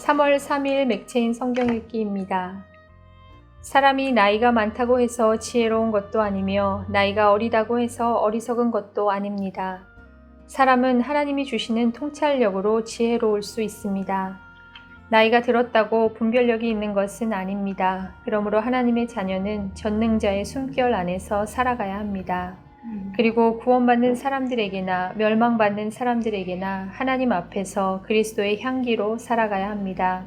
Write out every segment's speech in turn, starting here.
3월 3일 맥체인 성경 읽기입니다. 사람이 나이가 많다고 해서 지혜로운 것도 아니며 나이가 어리다고 해서 어리석은 것도 아닙니다. 사람은 하나님이 주시는 통찰력으로 지혜로울 수 있습니다. 나이가 들었다고 분별력이 있는 것은 아닙니다. 그러므로 하나님의 자녀는 전능자의 숨결 안에서 살아가야 합니다. 그리고 구원받는 사람들에게나 멸망받는 사람들에게나 하나님 앞에서 그리스도의 향기로 살아가야 합니다.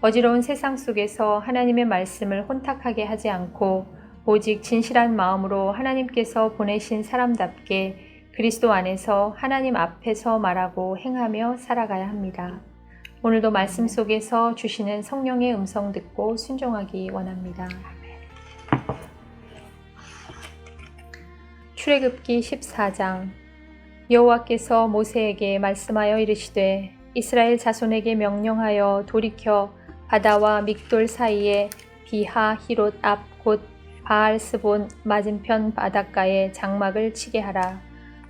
어지러운 세상 속에서 하나님의 말씀을 혼탁하게 하지 않고 오직 진실한 마음으로 하나님께서 보내신 사람답게 그리스도 안에서 하나님 앞에서 말하고 행하며 살아가야 합니다. 오늘도 말씀 속에서 주시는 성령의 음성 듣고 순종하기 원합니다. 출애굽기 14장 여호와께서 모세에게 말씀하여 이르시되 이스라엘 자손에게 명령하여 돌이켜 바다와 믹돌 사이에 비하 히롯 앞 곧 바알스본 맞은편 바닷가에 장막을 치게 하라.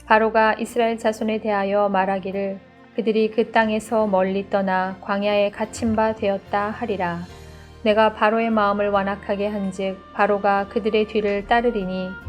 바로가 이스라엘 자손에 대하여 말하기를 그들이 그 땅에서 멀리 떠나 광야에 갇힌 바 되었다 하리라. 내가 바로의 마음을 완악하게 한즉 바로가 그들의 뒤를 따르리니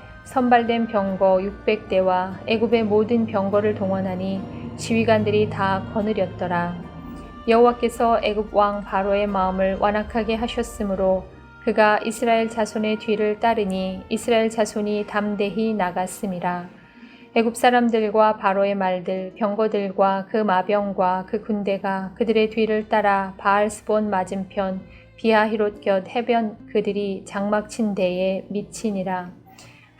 선발된 병거 600대와 애굽의 모든 병거를 동원하니 지휘관들이 다 거느렸더라. 여호와께서 애굽 왕 바로의 마음을 완악하게 하셨으므로 그가 이스라엘 자손의 뒤를 따르니 이스라엘 자손이 담대히 나갔음이라. 애굽 사람들과 바로의 말들, 병거들과 그 마병과 그 군대가 그들의 뒤를 따라 바알스본 맞은편 비하히롯 곁 해변 그들이 장막 친 데에 미치니라.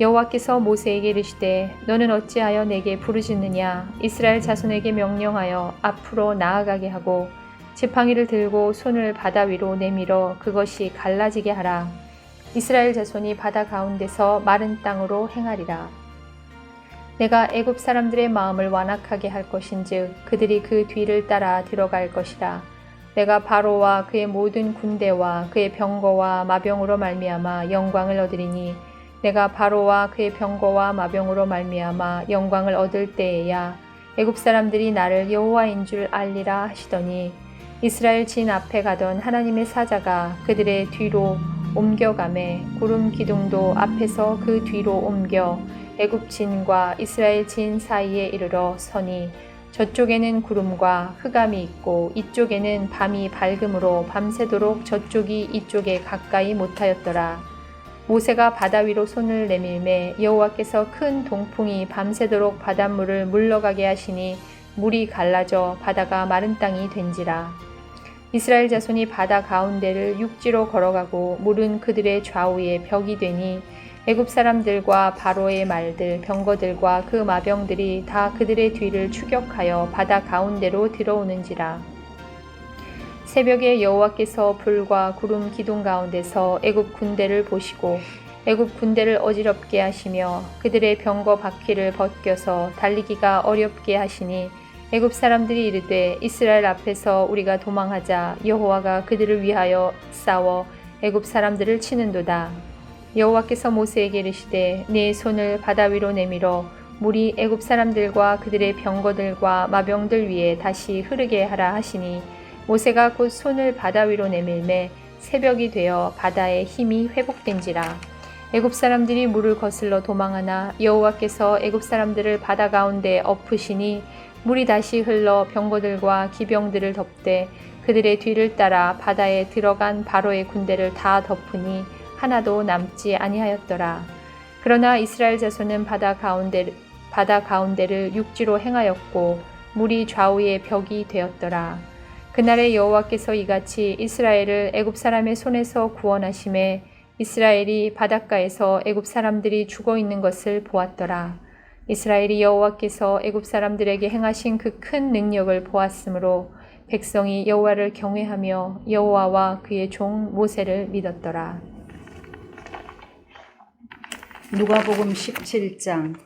여호와께서 모세에게 이르시되 너는 어찌하여 내게 부르짖느냐? 이스라엘 자손에게 명령하여 앞으로 나아가게 하고 지팡이를 들고 손을 바다 위로 내밀어 그것이 갈라지게 하라. 이스라엘 자손이 바다 가운데서 마른 땅으로 행하리라. 내가 애굽 사람들의 마음을 완악하게 할 것인즉 그들이 그 뒤를 따라 들어갈 것이라. 내가 바로와 그의 모든 군대와 그의 병거와 마병으로 말미암아 영광을 얻으리니 내가 바로와 그의 병거와 마병으로 말미암아 영광을 얻을 때에야 애굽 사람들이 나를 여호와인 줄 알리라 하시더니 이스라엘 진 앞에 가던 하나님의 사자가 그들의 뒤로 옮겨가매 구름 기둥도 앞에서 그 뒤로 옮겨 애굽 진과 이스라엘 진 사이에 이르러 서니 저쪽에는 구름과 흑암이 있고 이쪽에는 밤이 밝음으로 밤새도록 저쪽이 이쪽에 가까이 못하였더라. 모세가 바다 위로 손을 내밀매 여호와께서 큰 동풍이 밤새도록 바닷물을 물러가게 하시니 물이 갈라져 바다가 마른 땅이 된지라. 이스라엘 자손이 바다 가운데를 육지로 걸어가고 물은 그들의 좌우에 벽이 되니 애굽 사람들과 바로의 말들 병거들과 그 마병들이 다 그들의 뒤를 추격하여 바다 가운데로 들어오는지라. 새벽에 여호와께서 불과 구름 기둥 가운데서 애굽 군대를 보시고 애굽 군대를 어지럽게 하시며 그들의 병거 바퀴를 벗겨서 달리기가 어렵게 하시니 애굽 사람들이 이르되 이스라엘 앞에서 우리가 도망하자 여호와가 그들을 위하여 싸워 애굽 사람들을 치는도다. 여호와께서 모세에게 이르시되 네 손을 바다 위로 내밀어 물이 애굽 사람들과 그들의 병거들과 마병들 위에 다시 흐르게 하라 하시니 모세가 곧 손을 바다 위로 내밀매 새벽이 되어 바다의 힘이 회복된지라 애굽 사람들이 물을 거슬러 도망하나 여호와께서 애굽 사람들을 바다 가운데 엎으시니 물이 다시 흘러 병거들과 기병들을 덮되 그들의 뒤를 따라 바다에 들어간 바로의 군대를 다 덮으니 하나도 남지 아니하였더라. 그러나 이스라엘 자손은 바다 가운데 바다 가운데를 육지로 행하였고 물이 좌우의 벽이 되었더라. 그날에 여호와께서 이같이 이스라엘을 애굽 사람의 손에서 구원하심에 이스라엘이 바닷가에서 애굽 사람들이 죽어 있는 것을 보았더라. 이스라엘이 여호와께서 애굽 사람들에게 행하신 그 큰 능력을 보았으므로 백성이 여호와를 경외하며 여호와와 그의 종 모세를 믿었더라. 누가복음 17장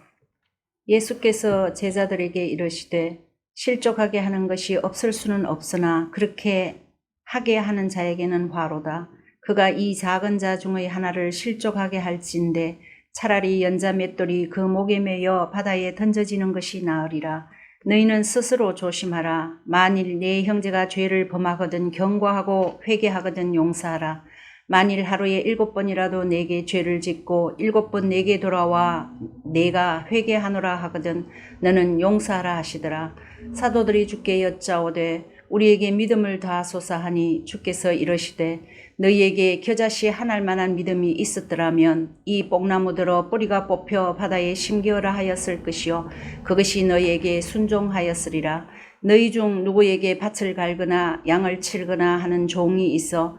예수께서 제자들에게 이르시되 실족하게 하는 것이 없을 수는 없으나 그렇게 하게 하는 자에게는 화로다. 그가 이 작은 자 중의 하나를 실족하게 할진대 차라리 연자 맷돌이 그 목에 매여 바다에 던져지는 것이 나으리라. 너희는 스스로 조심하라. 만일 네 형제가 죄를 범하거든 경고하고 회개하거든 용서하라. 만일 하루에 일곱 번이라도 내게 죄를 짓고 일곱 번 내게 돌아와 내가 회개하노라 하거든 너는 용서하라 하시더라. 사도들이 주께 여짜오되 우리에게 믿음을 다하소서 하니 주께서 이러시되 너희에게 겨자씨 하나할 만한 믿음이 있었더라면 이 뽕나무들어 뿌리가 뽑혀 바다에 심기어라 하였을 것이요 그것이 너희에게 순종하였으리라. 너희 중 누구에게 밭을 갈거나 양을 칠거나 하는 종이 있어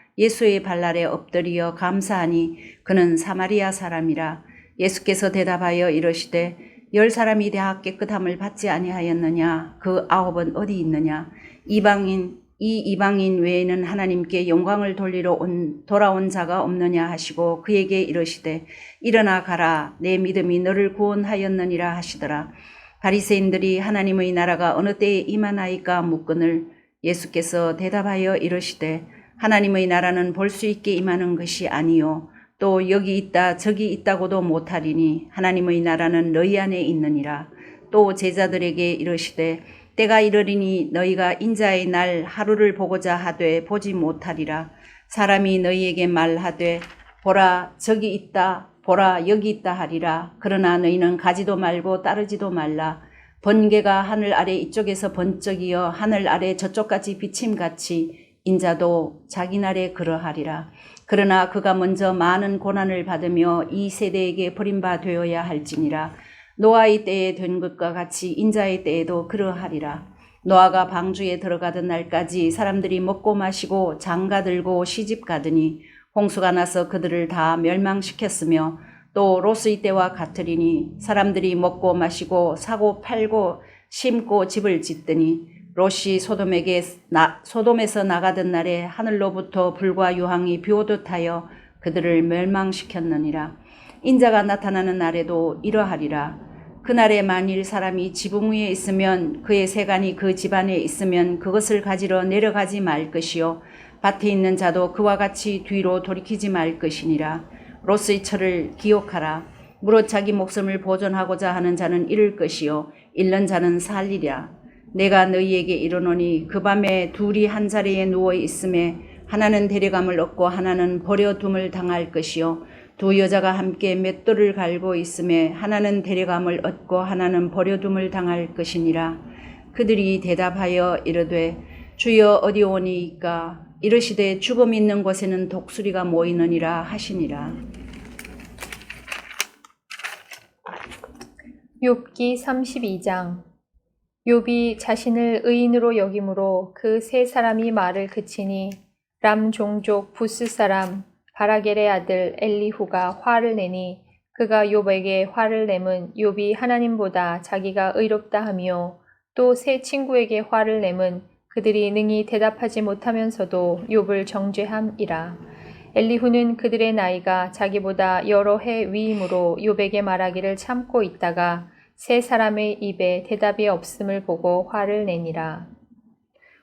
예수의 발날에 엎드리어 감사하니 그는 사마리아 사람이라 예수께서 대답하여 이르시되 열 사람이 다 깨끗함을 받지 아니하였느냐? 그 아홉은 어디 있느냐? 이방인 이 이방인 외에는 하나님께 영광을 돌리러 온 돌아온 자가 없느냐 하시고 그에게 이르시되 일어나 가라. 내 믿음이 너를 구원하였느니라 하시더라. 바리새인들이 하나님의 나라가 어느 때에 임하나이까 묻거늘 예수께서 대답하여 이르시되 하나님의 나라는 볼 수 있게 임하는 것이 아니요. 또 여기 있다 저기 있다고도 못하리니 하나님의 나라는 너희 안에 있느니라. 또 제자들에게 이르시되 때가 이르리니 너희가 인자의 날 하루를 보고자 하되 보지 못하리라. 사람이 너희에게 말하되 보라 저기 있다 보라 여기 있다 하리라. 그러나 너희는 가지도 말고 따르지도 말라. 번개가 하늘 아래 이쪽에서 번쩍이어 하늘 아래 저쪽까지 비침같이 인자도 자기 날에 그러하리라. 그러나 그가 먼저 많은 고난을 받으며 이 세대에게 버림바 되어야 할지니라. 노아의 때에 된 것과 같이 인자의 때에도 그러하리라. 노아가 방주에 들어가던 날까지 사람들이 먹고 마시고 장가 들고 시집 가더니 홍수가 나서 그들을 다 멸망시켰으며 또 로스의 때와 같으리니 사람들이 먹고 마시고 사고 팔고 심고 집을 짓더니 롯이 소돔에게 나, 소돔에서 나가던 날에 하늘로부터 불과 유황이 비오듯 하여 그들을 멸망시켰느니라. 인자가 나타나는 날에도 이러하리라. 그날에 만일 사람이 지붕 위에 있으면 그의 세간이 그 집안에 있으면 그것을 가지러 내려가지 말 것이요 밭에 있는 자도 그와 같이 뒤로 돌이키지 말 것이니라. 롯의 철을 기억하라. 무릇 자기 목숨을 보존하고자 하는 자는 잃을 것이요 잃는 자는 살리랴. 내가 너희에게 이르노니 그 밤에 둘이 한 자리에 누워 있음에 하나는 데려감을 얻고 하나는 버려둠을 당할 것이요 두 여자가 함께 맷돌을 갈고 있음에 하나는 데려감을 얻고 하나는 버려둠을 당할 것이니라. 그들이 대답하여 이르되 주여 어디 오니이까 이르시되 죽음 있는 곳에는 독수리가 모이느니라 하시니라. 욥기 32장 욥이 자신을 의인으로 여김으로 그 세 사람이 말을 그치니 람 종족 부스 사람 바라겔의 아들 엘리후가 화를 내니 그가 욥에게 화를 내면 욥이 하나님보다 자기가 의롭다 하며 또 세 친구에게 화를 내면 그들이 능히 대답하지 못하면서도 욥을 정죄함이라. 엘리후는 그들의 나이가 자기보다 여러 해 위임으로 욥에게 말하기를 참고 있다가 세 사람의 입에 대답이 없음을 보고 화를 내니라.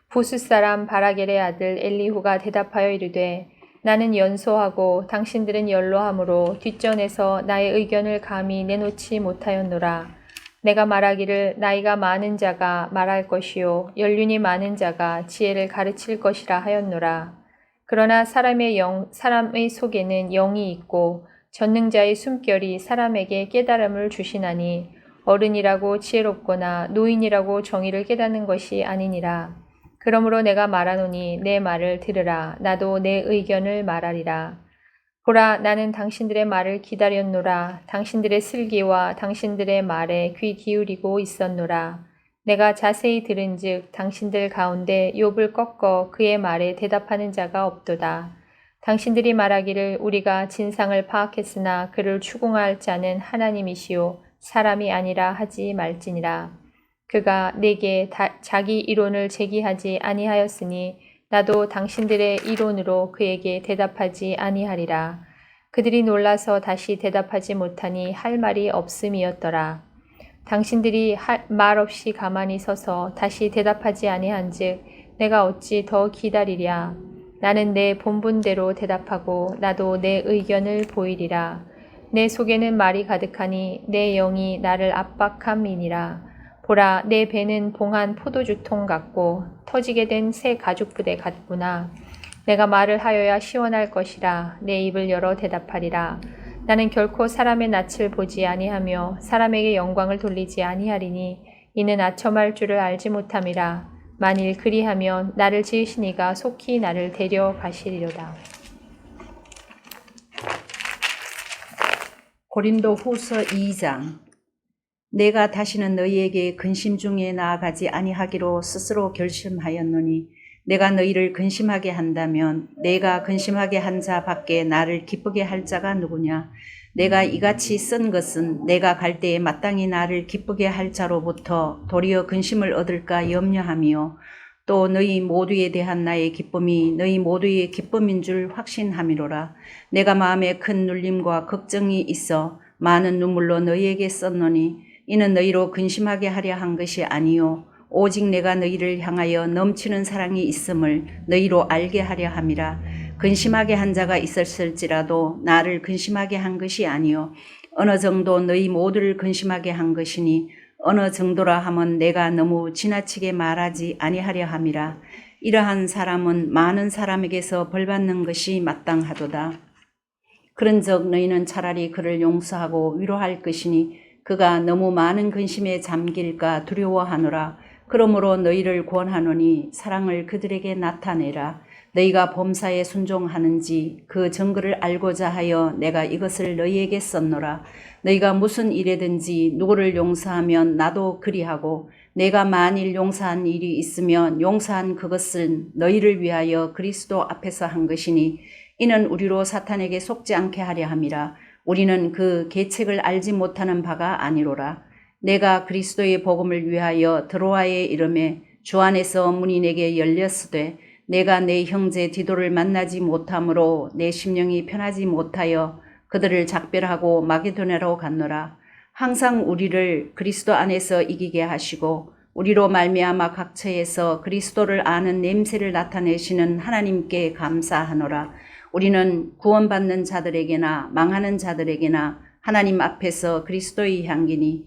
부스 사람 바라겔의 아들 엘리후가 대답하여 이르되 나는 연소하고 당신들은 연로함으로 뒷전에서 나의 의견을 감히 내놓지 못하였노라. 내가 말하기를 나이가 많은 자가 말할 것이요 연륜이 많은 자가 지혜를 가르칠 것이라 하였노라. 그러나 사람의 영, 사람의 속에는 영이 있고 전능자의 숨결이 사람에게 깨달음을 주시나니 어른이라고 지혜롭거나 노인이라고 정의를 깨닫는 것이 아니니라. 그러므로 내가 말하노니 내 말을 들으라. 나도 내 의견을 말하리라. 보라, 나는 당신들의 말을 기다렸노라. 당신들의 슬기와 당신들의 말에 귀 기울이고 있었노라. 내가 자세히 들은즉 당신들 가운데 욥을 꺾어 그의 말에 대답하는 자가 없도다. 당신들이 말하기를 우리가 진상을 파악했으나 그를 추궁할 자는 하나님이시요 사람이 아니라 하지 말지니라. 그가 내게 다- 자기 이론을 제기하지 아니하였으니 나도 당신들의 이론으로 그에게 대답하지 아니하리라. 그들이 놀라서 다시 대답하지 못하니 할 말이 없음이었더라. 당신들이 할- 말 없이 가만히 서서 다시 대답하지 아니한즉 내가 어찌 더 기다리랴. 나는 내 본분대로 대답하고 나도 내 의견을 보이리라. 내 속에는 말이 가득하니 내 영이 나를 압박함이니라. 보라, 내 배는 봉한 포도주통 같고 터지게 된 새 가죽 부대 같구나. 내가 말을 하여야 시원할 것이라. 내 입을 열어 대답하리라. 나는 결코 사람의 낯을 보지 아니하며 사람에게 영광을 돌리지 아니하리니 이는 아첨할 줄을 알지 못함이라. 만일 그리하면 나를 지으신 이가 속히 나를 데려가시리로다. 고린도 후서 2장. 내가 다시는 너희에게 근심 중에 나아가지 아니하기로 스스로 결심하였노니 내가 너희를 근심하게 한다면 내가 근심하게 한 자 밖에 나를 기쁘게 할 자가 누구냐? 내가 이같이 쓴 것은 내가 갈 때에 마땅히 나를 기쁘게 할 자로부터 도리어 근심을 얻을까 염려하며 또 너희 모두에 대한 나의 기쁨이 너희 모두의 기쁨인 줄 확신함이로라. 내가 마음에 큰 눌림과 걱정이 있어 많은 눈물로 너희에게 썼노니 이는 너희로 근심하게 하려 한 것이 아니요 오직 내가 너희를 향하여 넘치는 사랑이 있음을 너희로 알게 하려 함이라. 근심하게 한 자가 있었을지라도 나를 근심하게 한 것이 아니요 어느 정도 너희 모두를 근심하게 한 것이니 어느 정도라 하면 내가 너무 지나치게 말하지 아니하려 함이라. 이러한 사람은 많은 사람에게서 벌받는 것이 마땅하도다. 그런즉 너희는 차라리 그를 용서하고 위로할 것이니 그가 너무 많은 근심에 잠길까 두려워하노라. 그러므로 너희를 권하노니 사랑을 그들에게 나타내라. 너희가 범사에 순종하는지 그 증거를 알고자 하여 내가 이것을 너희에게 썼노라. 너희가 무슨 일에든지 누구를 용서하면 나도 그리하고 내가 만일 용서한 일이 있으면 용서한 그것은 너희를 위하여 그리스도 앞에서 한 것이니 이는 우리로 사탄에게 속지 않게 하려 함이라. 우리는 그 계책을 알지 못하는 바가 아니로라. 내가 그리스도의 복음을 위하여 드로아에 이름에 주 안에서 문이 내게 열렸으되 내가 내 형제 디도를 만나지 못함으로 내 심령이 편하지 못하여 그들을 작별하고 마게도냐로 갔노라. 항상 우리를 그리스도 안에서 이기게 하시고 우리로 말미암아 각처에서 그리스도를 아는 냄새를 나타내시는 하나님께 감사하노라. 우리는 구원받는 자들에게나 망하는 자들에게나 하나님 앞에서 그리스도의 향기니